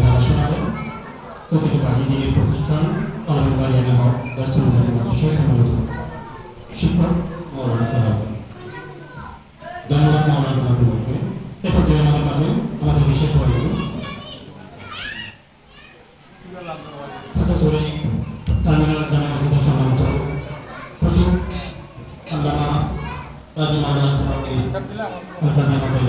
ধারা শোনাবে ঐতিহ্যবাহী দিনের প্রতিষ্ঠান বাড়িয়ানা হক দর্শন বিশেষ সম্মানিত। শিক্ষক মৌলানা সাহেব ধন্যবাদ মৌলানা সাহেবকে এ পর্যায়ে আমাদের মাঝে আমাদের বিশেষ অতিথি টার্মিনাল জামে মসজিদ সম্মানিত প্রতি আল্লামা কাজী মৌলানা সাহেবকে আলকাদা মাতাজ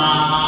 Ah.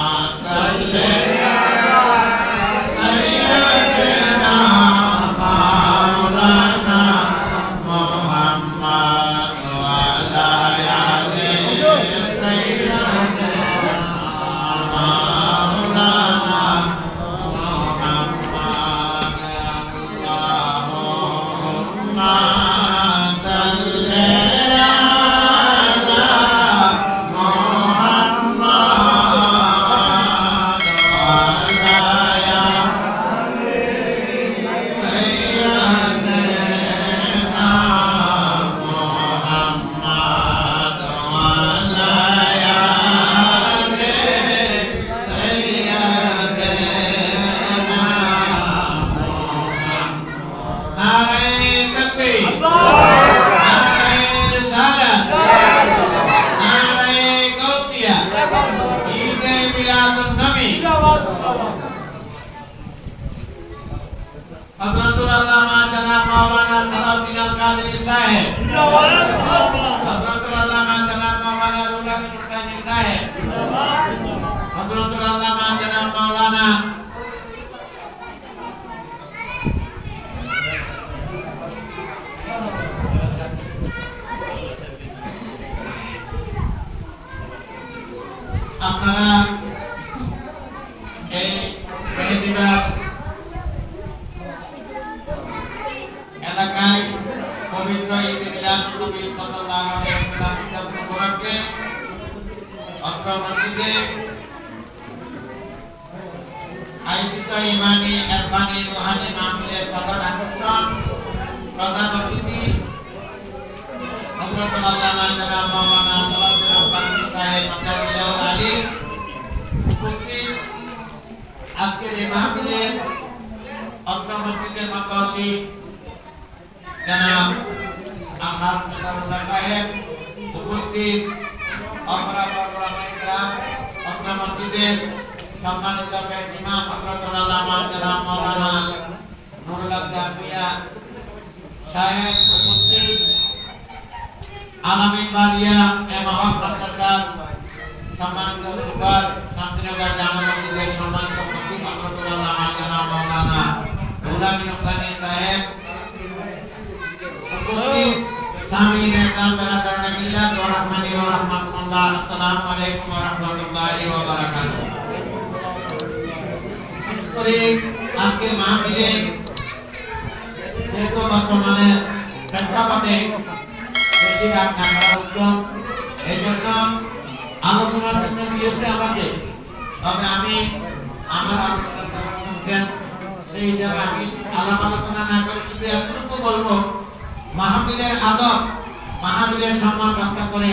হযরতুল আল্লামা জনাব মাওলানা সালাউদ্দিন আল কাদেরী সাহেব হযরতুল আল্লামা জনাব মাওলানা রুহুল আমিন হুসাইনি সাহেব হযরতুল আল্লামা জনাব মাওলানা আপনারা এই মেহেদিবাদ এলাকায় পবিত্র ঈদ মিলাদ নবী সাল্লাল্লাহু আলাইহি ওয়াসাল্লাম উদযাপন উপলক্ষে অত্র মসজিদে আয়োজিত ইমানি এরফানি রুহানি মাহফিলের প্রধান আকর্ষণ, প্রধান অতিথি হযরত আল্লামা জনাব মাওলানা সালাউদ্দিন আব্বাসী সাহেব মাদারিয়াল আলী উপস্থিত। আজকের এই মাহফিলের অত্র মসজিদের জনাব আহমদ নাসারুল্লাহ সাহেব উপস্থিত মসজিদের সম্মানিত ইমাম হযরতুল আল্লামা জনাব মাওলানা নুরুল আবদার ভূঁইয়া সাহেব উপস্থিত। আলামিন বালিয়া এ মহা মাদ্রাসা সম্মানিত সুপার, শান্তিনগর জামা মসজিদের সম্মানিত খতিব হযরতুল আল্লামা জনাব মাওলানা নুরুল আমিন ওসমানী সাহেব উপস্থিত সামিন একরাম বেরাদার মিল্লাত ওয়া রাহমানি ওয়া রাহমাতুল্লাহ আসসালামু আলাইকুম ওয়া রাহমাতুল্লাহি ওয়া বারাকাতুহু। বিশেষ করে আজকে মাহফিলে যেহেতু বর্তমানে প্রেক্ষাপটে বেশি রাত না করা উত্তম এই জন্য আলোচনার জন্য দিয়েছে আমাকে। তবে আমি আমার আলোচনার সেই হিসাবে আমি আলাপ আলোচনা না করে শুধু এতটুকু বলব, মাহফিলের আদব, মাহফিলের সম্মান রক্ষা করে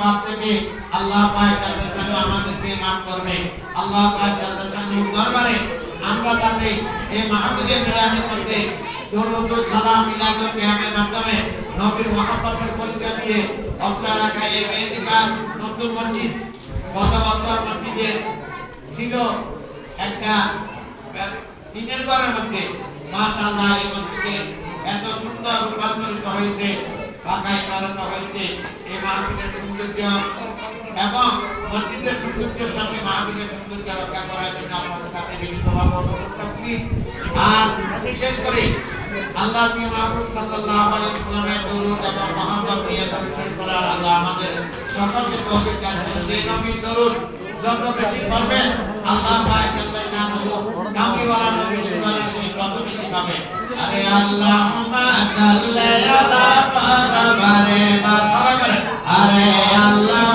পাপ থেকে আল্লাহ পাক জান্নাত শানু আমাদেরকে maaf করবে। আল্লাহ পাক জান্নাত শানু দরবারে আমরা যাতে এই মাহফিলের মিলাদের মধ্যে দরুদ ও সালাম মিলাদ ও কিয়ামের মাধ্যমে নবীর মহব্বতের পরিচয় দিয়ে অত্র এলাকায় এই মেহেদিকার নতুন মসজিদ গত বছর মসজিদে ছিল একটা টিনের ঘরের মধ্যে। মাশাআল্লাহ, এই মসজিদে এত সুন্দর রূপান্তরিত হয়েছে। পাকা ইমারত হয়েছে এই মাহফিলের সৌন্দর্য এবং মসজিদের সৌন্দর্যের সঙ্গে মাহফিলের সৌন্দর্য রক্ষা করার জন্য আপনাদের কাছে বিনীতভাবে অনুরোধ করছি। আর বিশেষ করে আল্লাহ নবী মাহবুব সাল্লাল্লাহু আলাইহি ওয়াসাল্লামের দরুদ এবং মহব্বত নিয়ে তফসিল করার আল্লাহ আমাদের সকলকে তৌফিক দান করুন। এই নবীর দরুদ যত বেশি পড়বেন, আল্লাহ পাক আল্লাহ শানুহু কামিওয়ালা নবীর সুপারিশে তত বেশি পাবে আরে আল্লাহুম্মা সাল্লি আলা পারাবারে বা সবাই বলেন আরে আল্লাহ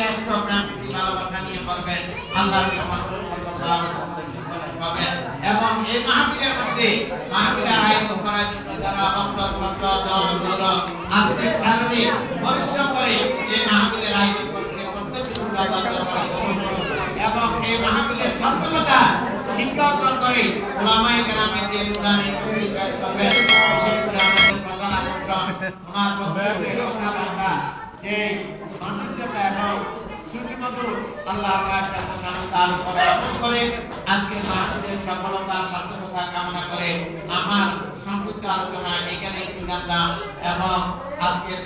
মহব্বত নিয়ে আসবে ভালোবাসা নিয়ে করবেন। আল্লাহ কি মাহবুব সাল্লাল্লাহু আলাইহি ওয়াসাল্লাম পাবেন। এবং এই মাহফিলের মধ্যে মাহফিলের আয়োজন করার জন্য যারা অন্তর সন্তর দল দল আর্থিক শারীরিক পরিশ্রম করে এই মাহফিলের আয়োজন করতে এবং এই মাহফিলের সফলতা শিক্ষা অর্জন করে ওলামায়ে কেরামে দিয়ে নুরানি করবেন ওনার বক্তব্যে ওনার আমরা যে মানসিকতা এবং আল্লাহ তাআলা করে আজকে মাহফিলের সফলতা সার্থকতা কামনা করে আমার সংক্ষিপ্ত আলোচনা এখানে একটু জানলাম এবং আজকের